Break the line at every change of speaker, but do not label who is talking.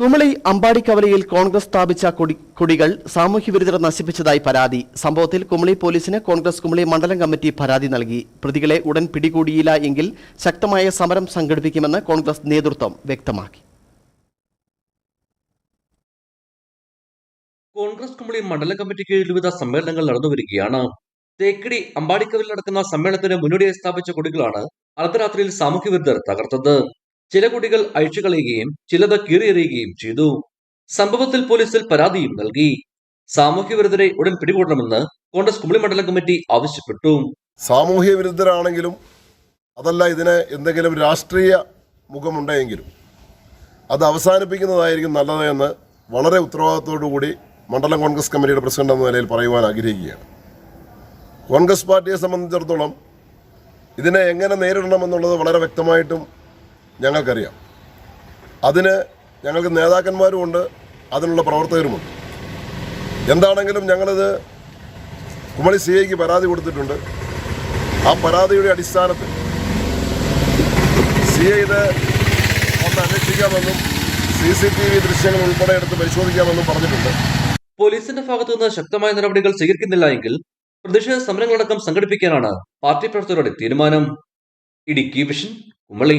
കുമളി അമ്പാടിക്കവലയിൽ കോൺഗ്രസ് സ്ഥാപിച്ച കുടികൾ സാമൂഹ്യവിരുദ്ധർ നശിപ്പിച്ചതായി പരാതി. സംഭവത്തിൽ കുമളി പോലീസിന് കോൺഗ്രസ് കുമളി മണ്ഡലം കമ്മിറ്റി പരാതി നൽകി. പ്രതികളെ ഉടൻ പിടികൂടിയില്ല എങ്കിൽ ശക്തമായ സമരം സംഘടിപ്പിക്കുമെന്ന് കോൺഗ്രസ് നേതൃത്വം വ്യക്തമാക്കി.
കോൺഗ്രസ് കുമളി മണ്ഡലം കമ്മിറ്റി കീഴിൽ വിവിധ സമ്മേളനങ്ങൾ നടന്നുവരികയാണ് തേക്കടി അമ്പാടിക്കവലിൽ നടക്കുന്ന സമ്മേളനത്തിന് മുന്നോടിയായി സ്ഥാപിച്ച കുടികളാണ് അർദ്ധരാത്രിയിൽ സാമൂഹ്യ വിരുദ്ധർ തകർത്തത്. ചില കുട്ടികൾ അഴിച്ചുകളയുകയും ചിലത് കീറിയെറിയുകയും ചെയ്തു. സംഭവത്തിൽ പോലീസിൽ പരാതിയും നൽകി. സാമൂഹ്യ വിരുദ്ധരെ ഉടൻ പിടികൂടണമെന്ന് കോൺഗ്രസ് കുമളി മണ്ഡലം കമ്മിറ്റി ആവശ്യപ്പെട്ടു.
സാമൂഹ്യ വിരുദ്ധരാണെങ്കിലും അതല്ല ഇതിന് എന്തെങ്കിലും രാഷ്ട്രീയ മുഖമുണ്ടെങ്കിലും അത് അവസാനിപ്പിക്കുന്നതായിരിക്കും നല്ലത് എന്ന് വളരെ ഉത്തരവാദിത്തോടു കൂടി മണ്ഡലം കോൺഗ്രസ് കമ്മിറ്റിയുടെ പ്രസിഡന്റ് എന്ന നിലയിൽ പറയുവാൻ ആഗ്രഹിക്കുകയാണ്. കോൺഗ്രസ് പാർട്ടിയെ സംബന്ധിച്ചിടത്തോളം ഇതിനെ എങ്ങനെ നേരിടണമെന്നുള്ളത് വളരെ വ്യക്തമായിട്ടും ഞങ്ങൾക്കറിയാം. അതിന് ഞങ്ങൾക്ക് നേതാക്കന്മാരുമുണ്ട് അതിനുള്ള പ്രവർത്തകരുമുണ്ട്. എന്താണെങ്കിലും ഞങ്ങളിത് കുമളി സി ഐക്ക് പരാതി കൊടുത്തിട്ടുണ്ട്. ആ പരാതിയുടെ അടിസ്ഥാനത്തിൽ സി ഐ ഇത് ഒന്ന് അന്വേഷിക്കാമെന്നും സി സി ടി വി ദൃശ്യങ്ങൾ ഉൾപ്പെടെ എടുത്ത് പരിശോധിക്കാമെന്നും പറഞ്ഞിട്ടുണ്ട്.
പോലീസിന്റെ ഭാഗത്തുനിന്ന് ശക്തമായ നടപടികൾ സ്വീകരിക്കുന്നില്ല എങ്കിൽ പ്രതിഷേധ സമരങ്ങളടക്കം സംഘടിപ്പിക്കാനാണ് പാർട്ടി പ്രവർത്തകരുടെ തീരുമാനം. ഇടുക്കി വിഷൻ കുമളി.